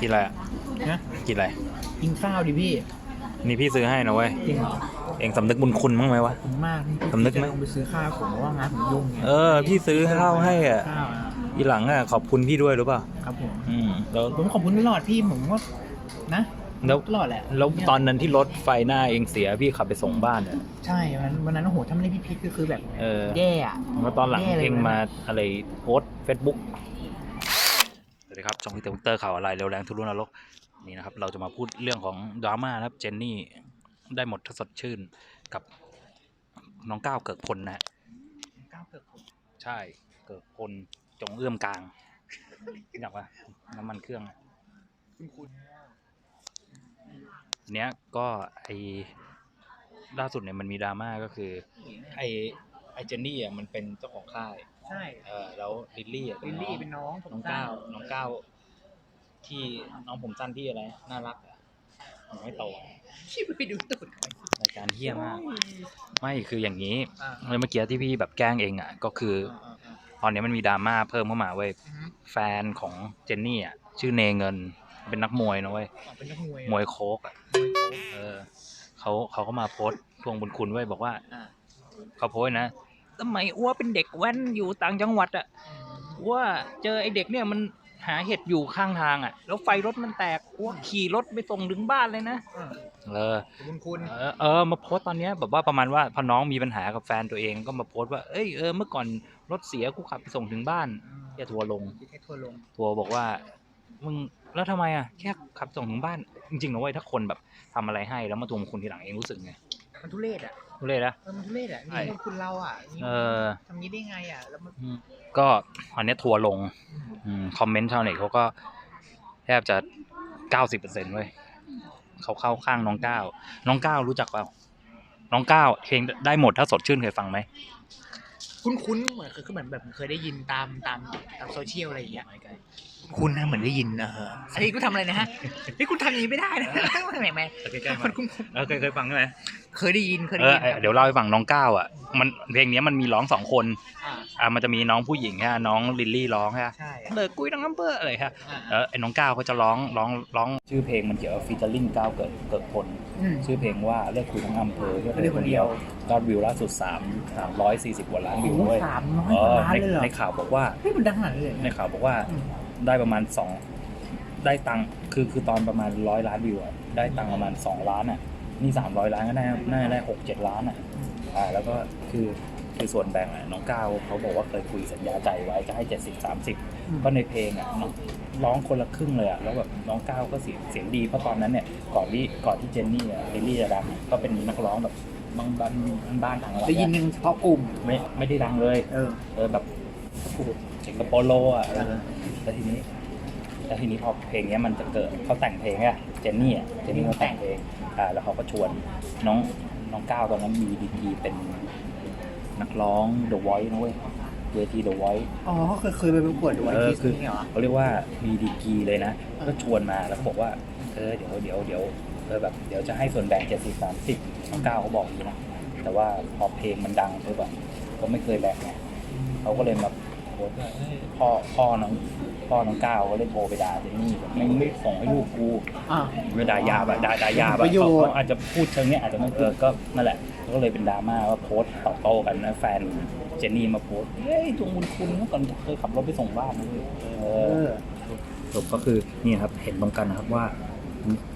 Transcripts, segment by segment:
กินอะไรอะนะกินอะไร กินข้าวดิพี่นี่พี่ซื้อให้นะเว้ย จริงเหรอเองสำนึกบุญคุณบ้างไหมวะ ขอบคุณมากที่สำนึกไหมจะลงไปซื้อข้าวผมเพราะว่างานผมยุ่งไงเออ พี่ซื้อข้าวให้อะ ข้าวอะอีหลังอะขอบคุณพี่ด้วยรู้ป่ะ ครับผม อืม แล้ว ผมขอบคุณตลอดพี่ผมก็นะแล้ว ตลอดแหละแล้วตอนนั้นที่รถไฟหน้าเองเสียพี่ขับไปส่งบ้านอะใช่วันนั้นวันนั้นโอ้โหถ้าไม่ได้พี่พิษก็คือแบบเออ แย่อะ แล้วตอนหลังแย่เลย เองนะมาอะไรโพสเฟซบุ๊กส วัสดีครับช่องพิเตอร์วิกเตอร์ข่าวอะไรเร็วแรงทุรุนรกนี่นะครับ เราจะมาพูดเรื่องของดราม่านะครับ เจนนี่ได้หมดถ้าสดชื่นกับน้องก้าวเกิดพลนะฮะก้าวเกิดผมใช่เกิดพลจงเอื้อมกลางอยากว่าน้ำมันเครื่องอะคุณคุณเนี้ยก็ไอล่าสุดเนี่ยมันมีดราม่าก็คือ ไอไอเจนนี่อะมันเป็นเจ้าของค่าย ใช่ เออแล้วลิลลี่อะลิลลี่เป็นน้องผมน้องก้าวน้องก้าวที่น้องผมสั้นที่อะไรน่ารักอะยังไม่โตอะที่ไปดูตูดเขารายการเฮี้ยมาก ไม่คืออย่างนี้อ่าเมื่อกี้ที่พี่แบบแกล้งเองอะก็คืออ่าอ่าตอนนี้มันมีดราม่าเพิ่มเข้ามาเว้ยอืมแฟนของเจนนี่อะชื่อเนเงินเป็นนักมวยนะเว้ยอ๋อเป็นนักมวยมวยโคกอะเออเขาเขาก็มาโพสต์ทวงบุญคุณไว้ยบอกว่า อ่าเขาโพสต์นะ ทำไมอ้วเป็นเด็กแว้นอยู่ต่างจังหวัดอะว่าเจอไอเด็กเนี่ยมันหาเห็ดอยู่ข้างทางอะ แล้วไฟรถมันแตกอ้วขี่รถไปส่งถึงบ้านเลยนะอ่าเออคุณคุณเออเออมาโพสต์ตอนเนี้ยแบบว่าประมาณว่าพอน้องมีปัญหากับแฟนตัวเองก็มาโพสต์ว่าเอ้ยเออเมื่อก่อนรถเสียกูขับไปส่งถึงบ้านอย่าทัวร์ลงแค่ทัวร์ลงทัวร์บอกว่ามึงแล้วทำไมอะแค่ขับส่งถึงบ้านจริงๆนะเว้ยถ้าคนแบบทำอะไรให้แล้วมาทวงบุญคุณทีหลังเองรู้สึกไง มันทุเรศอะรู้เลยนะเออมันทุเรศอะใช่นี่คนคุณเราอะนี่เออทำนี้ได้ไงอะแล้วมันอืมก็อันเนี้ยทัวร์ลงอืมคอมเมนต์ชาวเน็ตเขาก็แทบจะเก้าสิบเปอร์เซ็นต์เว้ยเขาเข้าข้างน้องก้าวน้องก้าวรู้จักเปล่าน้องก้าวเพลงได้หมดถ้าสดชื่นเคยฟังไหมคุ้นคุ้นๆเหมือนคือเหมือนแบบเคยได้ยินตามตามตามโซเชียลอะไรอย่างเงี้ย คุณนะเหมือนได้ยินนะฮะอันนี้กูทำอะไรนะฮะนี่คุณทำอย่างนี้ไม่ได้นะแหมแหมใกล้ๆมันคุ้นเออเคยเคยฟังใช่ไหมๆเคยได้ยินเคยเอได้อยินเออเดี๋ยวเล่าให้ฟังน้องก้าวอะมันเพลงเนี้ยมันมีร้องสองคนอ่าอ่ามันจะมีน้องผู้หญิงฮะน้องลิลลี่ร้องฮะใช่เลิกกุ้ยทั้งอำเภออะไรฮะอ่าแล้วไอ้น้องก้าวเขาจะร้องร้องร้องชื่อเพลงมันเกี่ยวกับฟีเจอริ่งก้าวเกิดเกิดผล อืม ชื่อเพลงว่าเลิกคุยทั้งอำเภอเลือกคนเดียวยอดวิวล่าสุด3 340กว่าล้านวิวโอ้โหเว้ยสามร้อยเอกว่าอล้านในเลยเหรอในข่าวบอกว่าเฮ้ยมันดังขนาดนี้เลยในข่าวบอกว่าอืม ได้ประมาณสองได้ตังค์คือคือตอนประมาณร้อยล้านวิวอะได้ตังค์ประมาณสองล้านอะนี่สามร้อยล้านก็ได้น่าจะได้หกเจ็ดล้านอะอ่าแล้วก็คือคือส่วนแบ่งอะน้องก้าวเขาบอกว่าเคยคุยสัญญาใจไว้จะให้เจ็ดสิบสามสิบอืมก็ในเพลงอะน้องร้องคนละครึ่งเลยอะแล้วแบบน้องก้าวก็เสียงเสียงดีเพราะตอนนั้นเนี่ยก่อนที่ก่อนที่เจนนี่อะลิลลี่จะดังอะก็เป็นนักร้องแบบบางบ้านบ้านต่างจังหวัดได้ยินอะกันเฉพาะกลุ่มไม่ไม่ได้ดังเลย เออ เออแบบเจ๋งกับโปโลอะเออ แล้วทีนี้ แล้วทีนี้พอเพลงเนี้ยมันจะเกิดเขาแต่งเพลงอะเจนนี่อะเจนนี่เขาแต่งเพลงอ่าแล้วเขาก็ชวนน้องน้องก้าวตอนนั้นมีดีกรีเป็นนักร้อง The Voice นะเว้ยเวที The Voice อ๋อเขาเคยเคยไปประกวดดูไอเออทีคือนี่เหรอ เขาเรียกว่ามีดีกรีเลยนะเออก็ชวนมาแล้วก็บอกว่า เออเดี๋ยวเดี๋ยวเดี๋ยวเออแบบเดี๋ยวจะให้ส่วนแบ่งเจ็ดสิบสามสิบน้องก้าวเขาบอกอย่างนี้นะ แต่ว่าพอเพลงมันดังปุ๊บอะก็ไม่เคยแบ่งไงเขาก็เลยมาโพสต์ว่าเอ้ยพ่อพ่อน้อง พ่อน้องก้าวก็เลยโทรไปด่าเจนนี่แบบไม่ไม่ส่งให้ลูกกูอ่าไม่ด่ายาแบบด่าด่ายาแบปบระโยชน์เขาเขาอาจจะพูดเชิงเนี้ยอาจจะไม่เออก็นั่นแหละ ก็เลยเป็นดราม่าว่าโพสต์ตอบโต้กันนะแฟนเจนนี่มาโพสต์เฮ้ยทวงบุญคุณเมื่อก่อนเคยขับรถไปส่งบ้านนะเว้ยเอเออ อ สรุปก็คือนี่ครับเห็นตรงกันนะครับว่า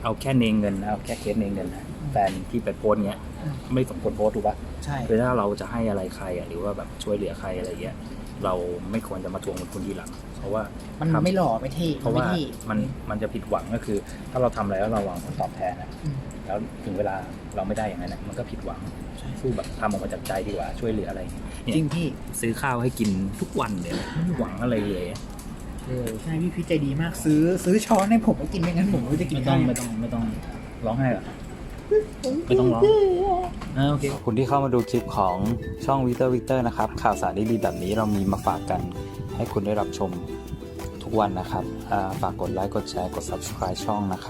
เอาแค่เนเงินนะเอาแค่เคสเนเงินนะแฟนที่ไปโพสต์เนี้ย อืม ไม่สมควรโพสต์ถูกปะใช่ คือถ้าเราจะให้อะไรใครอะหรือว่าแบบช่วยเหลือใครอะไรเงี้ย เราไม่ควรจะมาทวงบุญคุณทีหลัง เพราะว่ามันทำไม่หล่อไม่เท่เพราะไม่ว่าเท่มันมันจะผิดหวังก็คือ ถ้าเราทำอะไรแล้วเราหวังผลตอบแทนนะอืมแล้วถึงเวลาเราไม่ได้อย่างนั้นนะมันก็ผิดหวังสู้แบบทำออกมาจากใจดีกว่าช่วยเหลืออะไรเนี่ยจริงพี่ซื้อข้าวให้กินทุกวันเลยนะไม่หวังอะไรเลยเออใช่พี่พี่ใจดีมากซื้อ ซื้อช้อนให้ผมไปกินไม่งั้นผมไม่รู้จะกินไม่ต้องยังงไม่ต้องไม่ต้องร้องไห้เหรอ ไม่ต้องร้องอ่าโอเคขอบคุณที่เข้ามาดูคลิปของช่องวิเตอร์วิเตอร์นะครับ ข่าวสารดีๆแบบนี้เรามีมาฝากกันให้คุณได้รับชมทุกวันนะครับ ฝากกดไลค์ กดแชร์ กด subscribe ช่องนะครับ